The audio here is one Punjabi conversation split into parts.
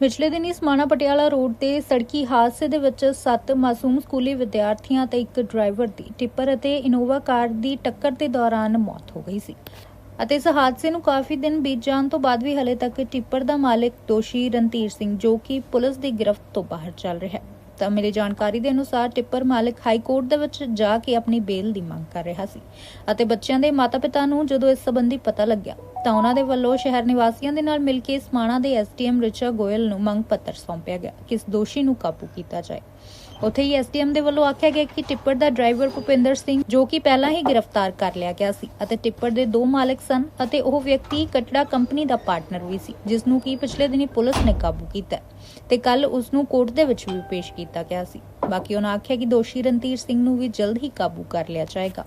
ਪਿਛਲੇ ਦਿਨੀ ਸਮਾਣਾ ਪਟਿਆਲਾ ਰੋਡ ਤੇ ਸੜਕੀ ਹਾਦਸੇ ਦੇ ਵਿੱਚ ਸੱਤ ਮਾਸੂਮ ਸਕੂਲੀ ਵਿਦਿਆਰਥੀਆਂ ਤੇ ਇੱਕ ਡਰਾਈਵਰ ਦੀ ਟਿੱਪਰ ਅਤੇ ਇਨੋਵਾ ਕਾਰ ਦੀ ਟੱਕਰ ਦੇ ਦੌਰਾਨ ਮੌਤ ਹੋ ਗਈ ਸੀ। ਅਤੇ ਇਸ ਹਾਦਸੇ ਨੂੰ ਕਾਫੀ ਦਿਨ ਬੀਤ ਜਾਣ ਤੋਂ ਬਾਅਦ ਵੀ ਹਲੇ ਤੱਕ ਟਿੱਪਰ ਦਾ ਮਾਲਕ ਦੋਸ਼ੀ ਰਣਧੀਰ ਸਿੰਘ ਜੋ ਕਿ ਪੁਲਿਸ ਦੀ ਗ੍ਰਿਫਤ ਤੋਂ ਬਾਹਰ ਚੱਲ ਰਿਹਾ ਹੈ। ਤਾਂ ਮਿਲੀ ਜਾਣਕਾਰੀ ਦੇ ਅਨੁਸਾਰ ਟਿੱਪਰ ਮਾਲਕ ਹਾਈ ਕੋਰਟ ਦੇ ਵਿੱਚ ਜਾ ਕੇ ਆਪਣੀ ਬੇਲ ਦੀ ਮੰਗ ਕਰ ਰਿਹਾ ਸੀ ਅਤੇ ਬੱਚਿਆਂ ਦੇ ਮਾਤਾ-ਪਿਤਾ ਨੂੰ ਜਦੋਂ ਇਸ ਸੰਬੰਧੀ ਪਤਾ ਲੱਗਿਆ ਤਾਂ ਉਹਨਾਂ ਦੇ ਵੱਲੋਂ ਸ਼ਹਿਰ ਨਿਵਾਸੀਆਂ ਦੇ ਨਾਲ ਮਿਲ ਕੇ ਸਮਾਣਾ ਦੇ ਐਸਟੀਐਮ ਰਿਚਾ ਗੋਇਲ ਨੂੰ ਮੰਗ ਪੱਤਰ ਸੌਂਪਿਆ ਗਿਆ ਕਿ ਇਸ ਦੋਸ਼ੀ ਨੂੰ ਕਾਬੂ ਕੀਤਾ ਜਾਏ। ਉੱਥੇ ਹੀ ਐਸਟੀਐਮ ਦੇ ਵੱਲੋਂ ਆਖਿਆ ਗਿਆ ਕਿ ਟਿੱਪਰ ਦਾ ਡਰਾਈਵਰ ਭੁਪਿੰਦਰ ਸਿੰਘ, ਜੋ ਕਿ ਪਹਿਲਾਂ ਹੀ ਗ੍ਰਿਫਤਾਰ ਕਰ ਲਿਆ ਗਿਆ ਸੀ ਅਤੇ ਟਿੱਪਰ ਦੇ ਦੋ ਮਾਲਕ ਸਨ ਅਤੇ ਉਹ ਵਿਅਕਤੀ ਕਟੜਾ ਕੰਪਨੀ ਦਾ ਪਾਰਟਨਰ ਵੀ ਸੀ ਜਿਸ ਨੂੰ ਕਿ ਪਿਛਲੇ ਦਿਨੀ ਪੁਲਿਸ ਨੇ ਕਾਬੂ ਕੀਤਾ ਤੇ ਕੱਲ ਉਸ ਨੂੰ ਕੋਰਟ ਦੇ ਵਿੱਚ ਵੀ ਪੇਸ਼ ਕੀਤਾ ਗਿਆ ਸੀ। ਬਾਕੀ ਉਹਨਾਂ ਆਖਿਆ ਕਿ ਦੋਸ਼ੀ ਰਣਧੀਰ ਸਿੰਘ ਨੂੰ ਵੀ ਜਲਦ ਹੀ ਕਾਬੂ ਕਰ ਲਿਆ ਜਾਏਗਾ।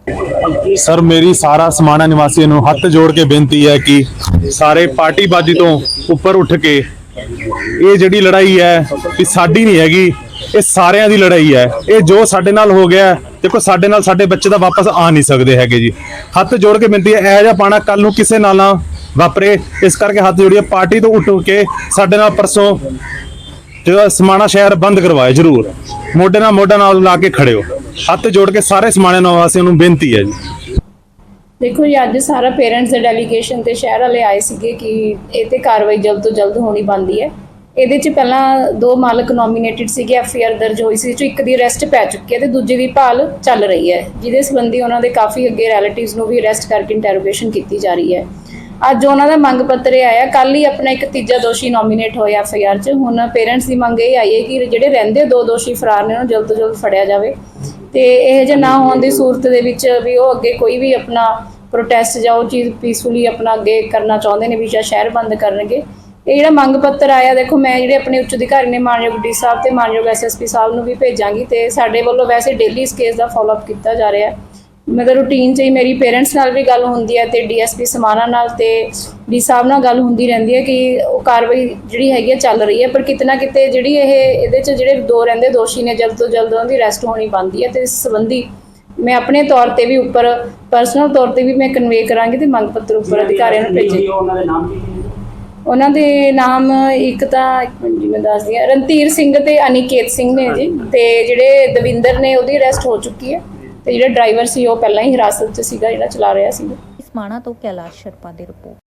ਸਰ, ਮੇਰੀ ਸਾਰਾ ਸਮਾਣਾ ਨਿਵਾਸੀਆਂ ਨੂੰ ਹੱਥ ਜੋੜ ਕੇ ਬੇਨਤੀ ਹੈ ਕਿ ਸਾਰੇ ਪਾਰਟੀਬਾਜ਼ੀ ਤੋਂ ਉੱਪਰ ਉੱਠ ਕੇ ਇਹ ਜਿਹੜੀ ਲੜਾਈ ਹੈ ਵੀ ਸਾਡੀ ਨਹੀਂ ਹੈਗੀ, ਇਹ ਸਾਰਿਆਂ ਦੀ ਲੜਾਈ ਹੈ। ਇਹ ਜੋ ਸਾਡੇ ਨਾਲ ਹੋ ਗਿਆ, ਦੇਖੋ ਸਾਡੇ ਨਾਲ ਸਾਡੇ ਬੱਚੇ ਤਾਂ ਵਾਪਸ ਆ ਨਹੀਂ ਸਕਦੇ ਹੈਗੇ ਜੀ। ਹੱਥ ਜੋੜ ਕੇ ਬੇਨਤੀ ਹੈ, ਇਹ ਜਿਹਾ ਪਾਣਾ ਕੱਲ ਨੂੰ ਕਿਸੇ ਨਾਲ ਨਾ ਵਾਪਰੇ। ਇਸ ਕਰਕੇ ਹੱਥ ਜੋੜੀਏ, ਪਾਰਟੀ ਤੋਂ ਉੱਠ ਕੇ ਸਾਡੇ ਨਾਲ ਪਰਸੋਂ ਜਿਹੜਾ ਸਮਾਣਾ ਸ਼ਹਿਰ ਬੰਦ ਕਰਵਾਏ, ਜਰੂਰ। ਮੋਢੇ ਨਾਲ ਮੋਢਾ ਨਾਲ ਲਾ ਕੇ ਖੜੇ ਹੋ ਹੱਥ ਜੋੜ ਕੇ ਸਾਰੇ ਸਮਾਣੇ ਨਿਵਾਸੀਆਂ ਨੂੰ ਬੇਨਤੀ ਹੈ ਜੀ। ਦੇਖੋ ਜੀ, ਅੱਜ ਸਾਰਾ ਪੇਰੈਂਟਸ ਦੇ ਡੈਲੀਗੇਸ਼ਨ ਤੇ ਸ਼ਹਿਰ ਵਾਲੇ ਆਏ ਸੀਗੇ ਕਿ ਇਹ ਤੇ ਕਾਰਵਾਈ ਜਲਦ ਤੋਂ ਜਲਦ ਹੋਣੀ ਬੰਦੀ ਹੈ। ਇਹਦੇ ਚ ਪਹਿਲਾਂ ਦੋ ਮਾਲਕ ਨੋਮੀਨੇਟਡ ਸੀਗੇ ਐਫਆਈਆਰ ਦਰਜ ਹੋਈ ਸੀ ਜੋ ਇੱਕ ਦੀ ਅਰੈਸਟ ਪੈ ਚੁੱਕੀ ਹੈ ਤੇ ਦੂਜੇ ਦੀ ਭਾਲ ਚੱਲ ਰਹੀ ਹੈ, ਜਿਹਦੇ ਸੰਬੰਧੀ ਉਹਨਾਂ ਦੇ ਕਾਫੀ ਅੱਗੇ ਰਿਲੇਟਿਵਸ ਨੂੰ ਵੀ ਅਰੈਸਟ ਕਰਕੇ ਇੰਟਰੋਗੇਸ਼ਨ ਕੀਤੀ ਜਾ ਰਹੀ ਹੈ। ਅੱਜ ਉਹਨਾਂ ਦਾ ਮੰਗ ਪੱਤਰ ਇਹ ਆਇਆ ਕੱਲ ਹੀ ਆਪਣਾ ਇੱਕ ਤੀਜਾ ਦੋਸ਼ੀ ਨੋਮੀਨੇਟ ਹੋਇਆ ਐਫਆਈਆਰ 'ਚ। ਹੁਣ ਪੇਰੈਂਟਸ ਦੀ ਮੰਗ ਇਹ ਆਈ ਹੈ ਕਿ ਜਿਹੜੇ ਰਹਿੰਦੇ ਦੋ ਦੋਸ਼ੀ ਫਰਾਰ ਨੇ, ਉਹਨਾਂ ਜਲਦ ਤੋਂ ਜਲਦ ਫੜਿਆ ਜਾਵੇ। ਤੇ ਇਹ ਜੇ ਨਾ ਹੋਣ ਦੀ ਸੂਰਤ ਦੇ ਵਿੱਚ ਵੀ ਉਹ ਅੱਗੇ ਕੋਈ ਵੀ ਆਪਣਾ ਪ੍ਰੋਟੈਸਟ ਜਾਂ ਉਹ ਚੀਜ਼ ਪੀਸਫੁਲੀ ਆਪਣਾ ਅੱਗੇ ਕਰਨਾ ਚਾਹੁੰਦੇ ਨੇ, ਵੀ ਜਾਂ ਸ਼ਹਿਰ ਬੰਦ ਕਰਨਗੇ। ਇਹ ਜਿਹੜਾ ਮੰਗ ਪੱਤਰ ਆਇਆ, ਦੇਖੋ ਮੈਂ ਜਿਹੜੇ ਆਪਣੇ ਉੱਚ ਅਧਿਕਾਰੀ ਨੇ, ਮਾਨਯੋਗ ਡੀ ਸਾਹਿਬ ਤੇ ਮਾਨਯੋਗ ਐਸਐਸਪੀ ਸਾਹਿਬ ਨੂੰ ਵੀ ਭੇਜਾਂਗੀ ਤੇ ਸਾਡੇ ਵੱਲੋਂ ਵੈਸੇ ਡੇਲੀ ਇਸ ਕੇਸ ਦਾ ਫਾਲੋਅਪ ਕੀਤਾ ਜਾ ਰਿਹਾ ਹੈ। ਮਗਰ ਰੂਟੀਨ 'ਚ ਹੀ ਮੇਰੀ ਪੇਰੈਂਟਸ ਨਾਲ ਵੀ ਗੱਲ ਹੁੰਦੀ ਹੈ ਤੇ ਡੀਐਸਪੀ ਸਮਾਨਾ ਨਾਲ ਤੇ ਡੀ ਸਾਹਿਬ ਨਾਲ ਗੱਲ ਹੁੰਦੀ ਰਹਿੰਦੀ ਹੈ ਕਿ ਉਹ ਕਾਰਵਾਈ ਜਿਹੜੀ ਹੈਗੀ ਹੈ ਚੱਲ ਰਹੀ ਹੈ ਪਰ ਕਿਤਨਾ ਕਿਤੇ ਜਿਹੜੀ ਇਹ ਇਹਦੇ 'ਚ ਜਿਹੜੇ ਦੋ ਰਹਿੰਦੇ ਦੋਸ਼ੀ ਨੇ ਜਲਦ ਤੋਂ ਜਲਦ ਉਹਨਾਂ ਦੀ ਅਰੈਸਟ ਹੋਣੀ ਬਣਦੀ ਹੈ ਤੇ ਇਸ ਸੰਬੰਧੀ ਮੈਂ ਆਪਣੇ ਤੌਰ ਤੇ ਵੀ ਉੱਪਰ ਪਰਸਨਲ ਤੌਰ ਤੇ ਵੀ ਮੈਂ ਕਨਵੇ ਕਰਾਂਗੀ ਤੇ ਮੰਗ ਪੱਤਰ ਉੱਪਰ ਅਧਿਕਾਰੀਆਂ ਨੂੰ ਭੇਜੇ। ਉਹਨਾਂ ਦੇ ਨਾਮ ਕੀ ਕੀ ਨੇ? ਉਹਨਾਂ ਦੇ ਨਾਮ ਇੱਕ ਤਾਂ ਇੱਕ ਮਿੰਟ ਜੀ ਮੈਂ ਦੱਸਦੀ ਹਾਂ ਰਣਧੀਰ ਸਿੰਘ ਤੇ ਅਨਿਕੇਤ ਸਿੰਘ ਨੇ ਜੀ ਤੇ ਜਿਹੜੇ ਦਵਿੰਦਰ ਨੇ ਉਹਦੀ ਅਰੈਸਟ ਹੋ ਚੁੱਕੀ ਹੈ। ਤੇ ਜਿਹੜਾ ਡਰਾਈਵਰ ਸੀ, ਉਹ ਪਹਿਲਾਂ ਹੀ ਹਿਰਾਸਤ 'ਚ ਸੀਗਾ, ਜਿਹੜਾ ਚਲਾ ਰਿਹਾ ਸੀ ਸਮਾਣਾ ਤੋਂ ਕੈਲਾਸ਼ ਸ਼ਰਪਾ ਦੀ ਰਿਪੋਰਟ।